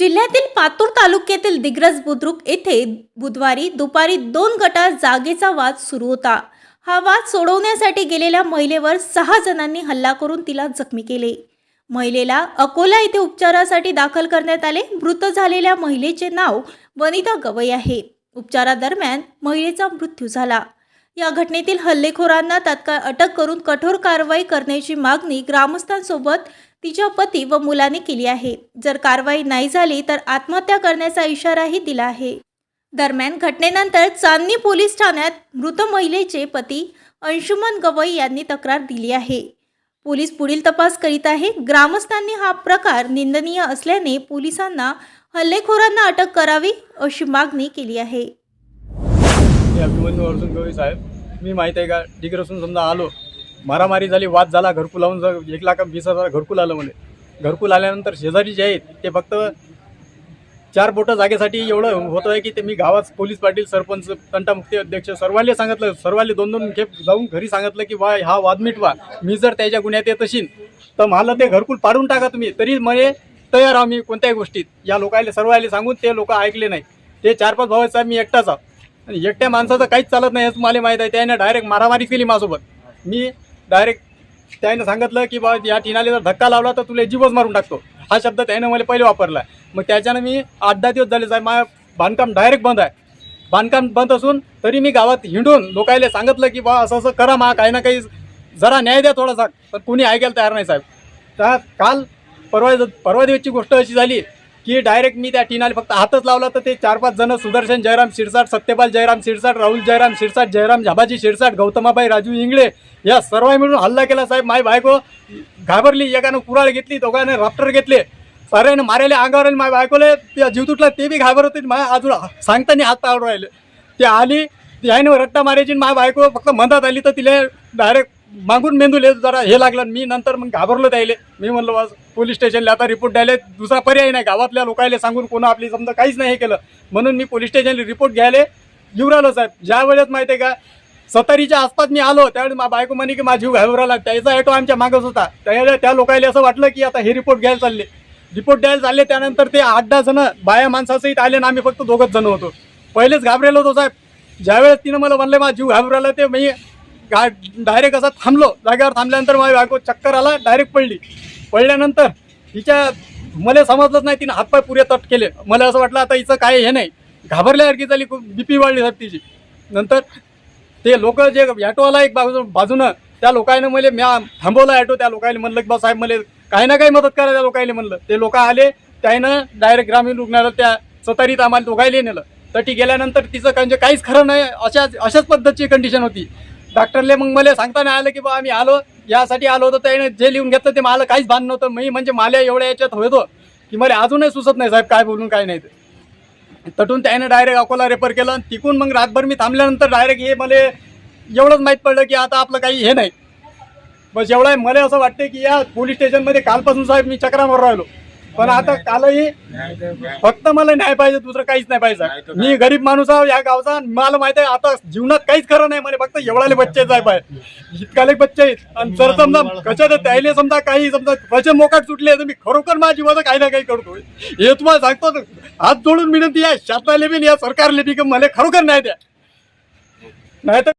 जिल्ह्यातील पातूर तालुक्यातील दिग्रज बुद्रुक येथे बुधवारी दुपारी दोन गटात जागेचा वाद सुरू होता. हा वाद सोडवण्यासाठी गेलेल्या महिलेवर सहा जणांनी हल्ला करून तिला जखमी केले. महिलेला अकोला येथे उपचारासाठी दाखल करण्यात आले. मृत झालेल्या महिलेचे नाव वनिता गवई आहे. उपचारादरम्यान महिलेचा मृत्यू झाला. या घटनेतील हल्लेखोरांना तात्काळ अटक करून कठोर कारवाई करण्याची मागणी ग्रामस्थांसोबत तिच्या पती व मुलाने केली आहे. जर कारवाई नाही झाली तर आत्महत्या करण्याचा इशाराही दिला आहे. दरम्यान घटनेनंतर चांदणी पोलीस ठाण्यात मृत महिलेचे पती अंशुमन गवई यांनी तक्रार दिली आहे. पोलीस पुढील तपास करीत आहे. ग्रामस्थांनी हा प्रकार निंदनीय असल्याने पोलिसांना हल्लेखोरांना अटक करावी अशी मागणी केली आहे. मी अभिमन्यू अर्जुन गवई साहेब. मी माहीत आहे का? डिग्रसून समजा आलो. मारामारी झाली वाद झाला घरकुल लावून जा- एक लाख वीस हजार घरकुल आलं म्हणे. घरकुल आल्यानंतर शेजारी जे आहेत ते फक्त चार बोटं जागेसाठी एवढं होतं आहे की ते मी गावात पोलीस पाटील सरपंच तंटामुक्ती अध्यक्ष सर्वांनी सांगितलं सर्वांनी दोन दोन खेप जाऊन घरी सांगितलं की वा हा वाद मिटवा. मी जर त्याच्या गुन्ह्यात येत असेल तर मला ते घरकुल पाडून टाका तुम्ही. तरी म्हणे तयार आहो मी कोणत्याही गोष्टीत. या लोकायले सर्वांनी सांगून ते लोक ऐकले नाही. ते चार पाच भाऊ साहेब मी एकटाच आहो आणि एकट्या माणसाचं काहीच चालत नाही हे तुम्हाला माहीत आहे. त्याने डायरेक्ट मारामारी केली माझ्यासोबत. मी डायरेक्ट त्याने सांगितलं की बा या टिनाले जर धक्का लावला तर तुला जीवच मारून टाकतो. हा शब्द त्याने मला पहिले वापरला. मग त्याच्यानं मी आठ दहा दिवस झाले साहेब माझं बांधकाम डायरेक्ट बंद आहे. बांधकाम बंद असून तरी मी गावात हिंडून लोकायला सांगितलं की बा असं असं करा मा काही ना काही जरा न्याय द्या थोडासा पण कुणी ऐकायला तयार नाही साहेब. तर काल परवा परवा दिवसची गोष्ट अशी झाली की डायरेक्ट मी त्या टीनाला फक्त हातच लावला तर ते चार पाच जण सुदर्शन जयराम शिरसाट सत्यपाल जयराम शिरसाट राहुल जयराम शिरसाट जयराम झाबाजी शिरसाट गौतमाबाई राजू इंगळे या सर्व मिळून हल्ला केला साहेब. माय बायको घाबरली एकानं कुराळ घेतली दोघांना राफ्टर घेतले. साऱ्यानं मारेले अंगावर माय बायकोले त्या जीव तुटला ते बी घाबरत होते माझ्या अजून सांगताना हात पावर राहिले. ते आली याने रट्टा मारायची आणि माझ्या बायको फक्त मधात आली तर तिला डायरेक्ट मागून मेंदूले जरा हे लागलं मी नंतर मग घाबरलो त्याले मी म्हणलो आज पोलीस स्टेशनला आता रिपोर्ट द्यायला दुसरा पर्याय नाही. गावातल्या लोकायला सांगून कोणा आपली समजा काहीच नाही हे केलं. म्हणून मी पोलीस स्टेशनला रिपोर्ट घ्यायला. येऊ राहिलो साहेब ज्या वेळेस माहिती आहे का सतारीच्या आसपास मी आलो त्यावेळेस मा बायको म्हणे की माझी जीव घाबराला त्याचा ॲटो आमच्या मागच होता. त्यावेळेला त्या लोकायला असं वाटलं की आता हे रिपोर्ट घ्यायला चालले. रिपोर्ट द्यायला चालले त्यानंतर ते आठ दहा जण बाया माणसासहित आले ना आम्ही फक्त दोघंच जण होतो. पहिलेच घाबरेलो होतो साहेब. ज्यावेळेस तिनं मला म्हणलं माझा जीव घाबराला ते मी गा डायरेक्ट असा थांबलो. जागेवर थांबल्यानंतर माझ्या बायको चक्कर आला डायरेक्ट पडली. पडल्यानंतर तिच्या मला समजलंच नाही तिनं हातपाय पुरे तट केले. मला असं वाटलं आता हिचं काय हे नाही. घाबरल्यासारखी झाली खूप बीपी वाढली साहेब तिची. नंतर ते लोक जे ॲटोवाला एक बाजू बाजूनं त्या लोकांना मला म्या थांबवला ॲटो त्या लोकांनी म्हणलं की बा साहेब मला काही ना काही मदत करा त्या लोकांनी म्हणलं. ते लोक आले त्यानं डायरेक्ट ग्रामीण रुग्णालयात त्या सतारीत आम्हाला दोघायला नेलं. तटी गेल्यानंतर तिचं म्हणजे काहीच खरं नाही अशाच अशाच पद्धतीची कंडिशन होती. डॉक्टरले मग मला सांगता नाही आलं की बा आम्ही आलो यासाठी आलो होतो त्याने जे लिहून घेतलं ते मला काहीच भान नव्हतं. मी म्हणजे मला एवढ्या याच्यात होतो की मला अजूनही सुचत नाही साहेब काय बोलून काय नाही ते. तटून त्याने डायरेक्ट अकोला रेफर केलं आणि तिकून मग रातभर मी थांबल्यानंतर डायरेक्ट हे मला एवढंच माहीत पडलं की आता आपलं काही हे नाही. बस एवढं आहे. मला असं वाटतं की या पोलीस स्टेशनमध्ये कालपासून साहेब मी चक्रावर राहिलो. पण आता कालही फक्त मला न्याय पाहिजे दुसरं काहीच नाही पाहिजे. मी गरीब माणूस आहो या गावचा मला माहीत आहे आता जीवनात काहीच खरं नाही मला फक्त एवढाले बच्चे साहेब आहे इतकाले बच्चे आहेत. आणि जर समजा कशात त्याले समजा काही समजा कसे मोकाट सुटले तर मी खरोखर माझ्या जीवाचं काही ना काही करतो हे तुम्हाला सांगतो हात जोडून विनंती आहे शासनाले बी या सरकारले बी मला खरोखर नाही द्या. नाही तर